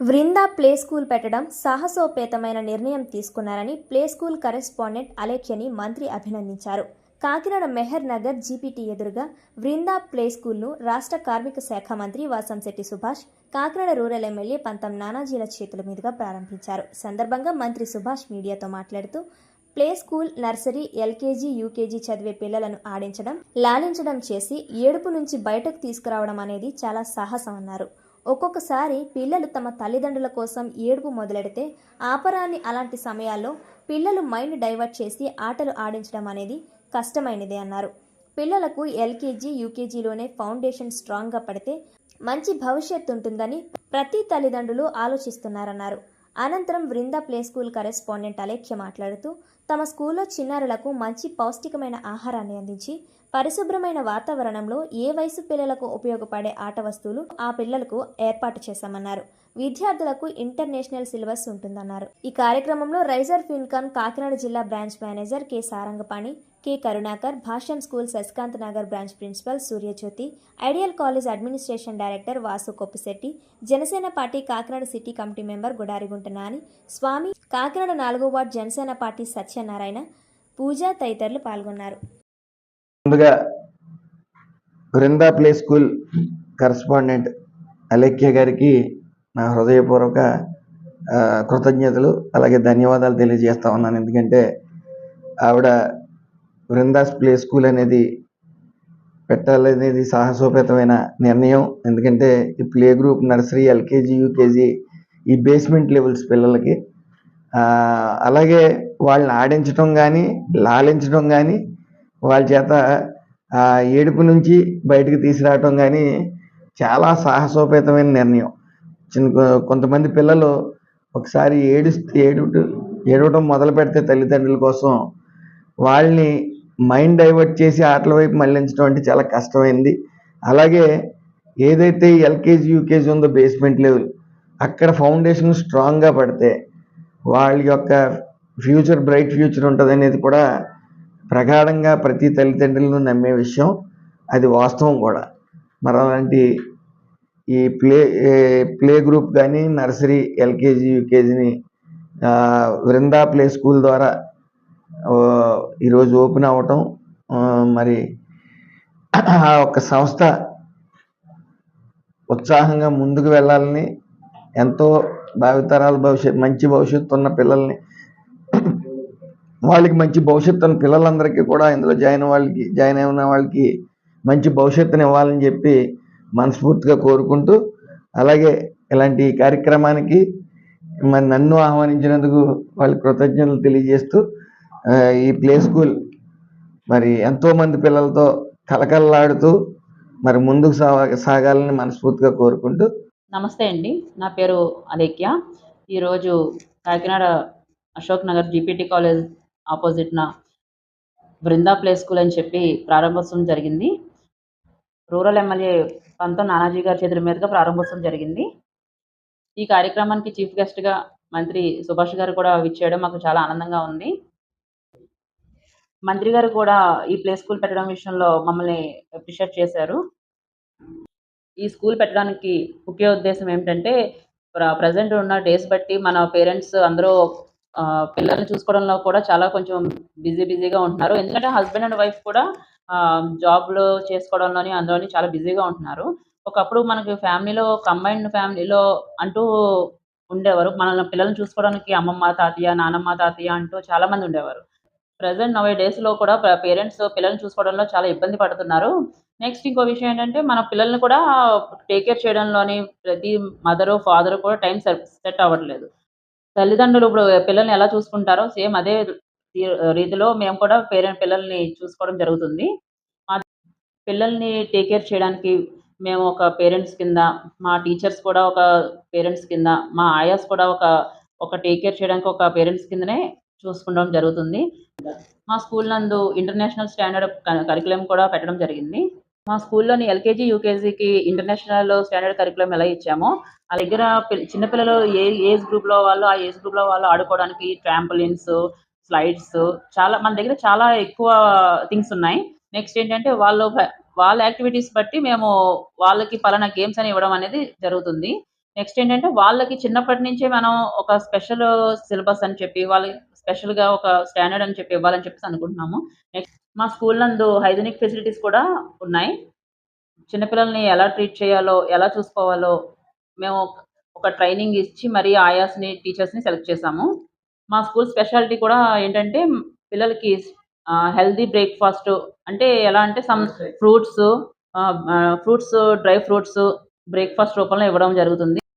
Vrinda play school పెట్టడం సాహసోపేతమైన నిర్ణయం తీసుకున్నారని ప్లే స్కూల్ కరెస్పాండెంట్ అలేఖ్యని మంత్రి అభినందించారు. కాకినాడ మెహర్ నగర్ జీపీటీ ఎదురుగా వృందా ప్లే స్కూల్ను రాష్ట్ర కార్మిక శాఖ మంత్రి వాసంశెట్టి సుభాష్ కాకినాడ రూరల్ ఎమ్మెల్యే పంతం నానాజీల చేతుల మీదుగా ప్రారంభించారు. సందర్భంగా మంత్రి సుభాష్ మీడియాతో మాట్లాడుతూ play school nursery LKG UKG చదివే పిల్లలను ఆడించడం లాలించడం చేసి ఏడుపు నుంచి బయటకు తీసుకురావడం అనేది చాలా సాహసం అన్నారు. ఒక్కొక్కసారి పిల్లలు తమ తల్లిదండ్రుల కోసం ఏడుపు మొదలెడితే ఆపరాన్ని అలాంటి సమయాల్లో పిల్లలు మైండ్ డైవర్ట్ చేసి ఆటలు ఆడించడం అనేది కష్టమైనదే అన్నారు. పిల్లలకు ఎల్కేజీ యూకేజీలోనే ఫౌండేషన్ స్ట్రాంగ్గా పడితే మంచి భవిష్యత్తు ఉంటుందని ప్రతి తల్లిదండ్రులు ఆలోచిస్తున్నారన్నారు. అనంతరం Vrinda play school correspondent Alekhya మాట్లాడుతూ తమ స్కూల్లో చిన్నారులకు మంచి పౌష్టికమైన ఆహారాన్ని అందించి పరిశుభ్రమైన వాతావరణంలో ఏ వయసు పిల్లలకు ఉపయోగపడే ఆట వస్తువులు ఆ పిల్లలకు ఏర్పాటు చేశామన్నారు. విద్యార్థులకు ఇంటర్నేషనల్ సిలబస్ ఉంటుందన్నారు. ఈ కార్యక్రమంలో రైజర్ ఫిన్కాన్ కాకినాడ జిల్లా branch manager K Sarangapani K Karunakar Bhashyam school Shashikanth Nagar branch principal Suryajyothi ideal college administration director Vasu Koppisetti Janasena party Kakinada city committee member Gudarigunta Nani Swamy Kakinada నాలుగో ward Janasena party Satyanarayana Pooja తదితరులు పాల్గొన్నారు. ముందుగా Brinda play school correspondent Alekhya గారికి నా హృదయపూర్వక కృతజ్ఞతలు అలాగే ధన్యవాదాలు తెలియజేస్తా ఉన్నాను. ఎందుకంటే ఆవిడ బృందాస్ ప్లే స్కూల్ అనేది పెట్టాలనేది సాహసోపేతమైన నిర్ణయం. ఎందుకంటే ఈ play group nursery LKG UKG ఈ బేస్మెంట్ లెవెల్స్ పిల్లలకి. అలాగే వాళ్ళని ఆడించడం కానీ లాలించడం కానీ వాళ్ళ చేత ఏడుపు నుంచి బయటకు తీసుకురావటం కానీ చాలా సాహసోపేతమైన నిర్ణయం. చిన్న కొంతమంది పిల్లలు ఒకసారి ఏడుస్తే ఏడు ఏడవటం మొదలు పెడితే తల్లిదండ్రుల కోసం వాళ్ళని మైండ్ డైవర్ట్ చేసి ఆటల వైపు మళ్ళించడం అంటే చాలా కష్టమైంది. అలాగే ఏదైతే ఎల్కేజీ యూకేజీ ఉందో బేస్మెంట్ లెవెల్ అక్కడ ఫౌండేషన్ స్ట్రాంగ్గా పడితే వాళ్ళ యొక్క ఫ్యూచర్ బ్రైట్ ఫ్యూచర్ ఉంటుంది అనేది కూడా ప్రగాఢంగా ప్రతి తల్లిదండ్రులను నమ్మే విషయం. అది వాస్తవం కూడా. మరి అలాంటి ఈ ప్లే ప్లే గ్రూప్ కానీ నర్సరీ ఎల్కేజీ యూకేజీని వృందా ప్లే స్కూల్ ద్వారా ఈరోజు ఓపెన్ అవ్వటం మరి ఆ ఒక్క సంస్థ ఉత్సాహంగా ముందుకు వెళ్ళాలని ఎంతో భావితరాల భవిష్యత్ మంచి భవిష్యత్తు ఉన్న పిల్లల్ని వాళ్ళకి మంచి భవిష్యత్తు ఉన్న పిల్లలందరికీ కూడా ఇందులో జాయిన్ వాళ్ళకి జాయిన్ అయిన వాళ్ళకి మంచి భవిష్యత్తుని ఇవ్వాలని చెప్పి మనస్ఫూర్తిగా కోరుకుంటూ అలాగే ఇలాంటి కార్యక్రమానికి మరి నన్ను ఆహ్వానించినందుకు వాళ్ళ కృతజ్ఞతలు తెలియజేస్తూ ఈ ప్లే స్కూల్ మరి ఎంతోమంది పిల్లలతో కలకలలాడుతూ మరి ముందుకు సాగాలని మనస్ఫూర్తిగా కోరుకుంటూ. నమస్తే అండి. నా పేరు అలేఖ్య. ఈరోజు కాకినాడ అశోక్ నగర్ జీపీటీ కాలేజ్ ఆపోజిట్న బృందా ప్లే స్కూల్ అని చెప్పి ప్రారంభోత్సవం జరిగింది. రూరల్ ఎమ్మెల్యే పంతం నానాజీ గారి చేతుల మీదుగా ప్రారంభోత్సవం జరిగింది. ఈ కార్యక్రమానికి చీఫ్ గెస్ట్గా మంత్రి సుభాష్ గారు కూడా విచ్చేయడం మాకు చాలా ఆనందంగా ఉంది. మంత్రి గారు కూడా ఈ ప్లే స్కూల్ పెట్టడం విషయంలో మమ్మల్ని అప్రిషియేట్ చేశారు. ఈ స్కూల్ పెట్టడానికి ముఖ్య ఉద్దేశం ఏమిటంటే ప్రజెంట్ ఉన్న డేస్ బట్టి మన పేరెంట్స్ అందరూ పిల్లల్ని చూసుకోవడంలో కూడా చాలా కొంచెం బిజీ బిజీగా ఉంటున్నారు. ఎందుకంటే హస్బెండ్ అండ్ వైఫ్ కూడా జాబ్లో చేసుకోవడంలోని అందులోని చాలా బిజీగా ఉంటున్నారు. ఒకప్పుడు మనకి ఫ్యామిలీలో కంబైన్డ్ ఫ్యామిలీలో అంటూ ఉండేవారు. మనల్ని పిల్లల్ని చూసుకోవడానికి అమ్మమ్మ తాతయ్య నానమ్మ తాతయ్య అంటూ చాలా మంది ఉండేవారు. ప్రజెంట్ నవే డేస్లో కూడా పేరెంట్స్ పిల్లల్ని చూసుకోవడంలో చాలా ఇబ్బంది పడుతున్నారు. నెక్స్ట్ ఇంకో విషయం ఏంటంటే మన పిల్లల్ని కూడా టేక్ కేర్ చేయడంలోని ప్రతి మదరు ఫాదర్ కూడా టైం సెట్ అవ్వట్లేదు. తల్లిదండ్రులు ఇప్పుడు పిల్లల్ని ఎలా చూసుకుంటారో సేమ్ అదే రీతిలో మేము కూడా పేరెంట్ పిల్లల్ని చూసుకోవడం జరుగుతుంది. మా పిల్లల్ని టేక్ కేర్ చేయడానికి మేము ఒక పేరెంట్స్ కింద మా టీచర్స్ కూడా ఒక పేరెంట్స్ కింద మా ఆయాస్ కూడా ఒక ఒక టేక్ కేర్ చేయడానికి ఒక పేరెంట్స్ కిందనే చూసుకోవడం జరుగుతుంది. మా స్కూల్ నందు ఇంటర్నేషనల్ స్టాండర్డ్ కరికులం కూడా పెట్టడం జరిగింది. మా స్కూల్లోని ఎల్కేజీ యూకేజీకి ఇంటర్నేషనల్ స్టాండర్డ్ కరికులం ఎలా ఇచ్చామో ఆ దగ్గర చిన్నపిల్లలు ఏ ఏజ్ గ్రూప్లో వాళ్ళు ఆ ఏజ్ గ్రూప్లో వాళ్ళు ఆడుకోవడానికి ట్రాంపులిన్స్ స్లైడ్స్ చాలా మన దగ్గర చాలా ఎక్కువ థింగ్స్ ఉన్నాయి నెక్స్ట్ ఏంటంటే వాళ్ళు వాళ్ళ యాక్టివిటీస్ బట్టి మేము వాళ్ళకి పలానా గేమ్స్ అని ఇవ్వడం అనేది జరుగుతుంది నెక్స్ట్ ఏంటంటే వాళ్ళకి చిన్నప్పటి నుంచే మనం ఒక స్పెషల్ సిలబస్ అని చెప్పి వాళ్ళకి స్పెషల్‌గా ఒక స్టాండర్డ్ అని చెప్పి ఇవ్వాలని చెప్పేసి అనుకుంటున్నాము. నెక్స్ట్ మా స్కూల్ నందు హైజీనిక్ ఫెసిలిటీస్ కూడా ఉన్నాయి. చిన్నపిల్లల్ని ఎలా ట్రీట్ చేయాలో, ఎలా చూసుకోవాలో మేము ఒక ట్రైనింగ్ ఇచ్చి మరి ఆయాస్‌ని, టీచర్స్‌ని సెలెక్ట్ చేసాము. మా స్కూల్ స్పెషాలిటీ కూడా ఏంటంటే పిల్లలకి హెల్తీ బ్రేక్‌ఫాస్ట్ అంటే ఎలా అంటే some fruits fruits, dry fruits breakfast రూపంలో ఇవ్వడం జరుగుతుంది.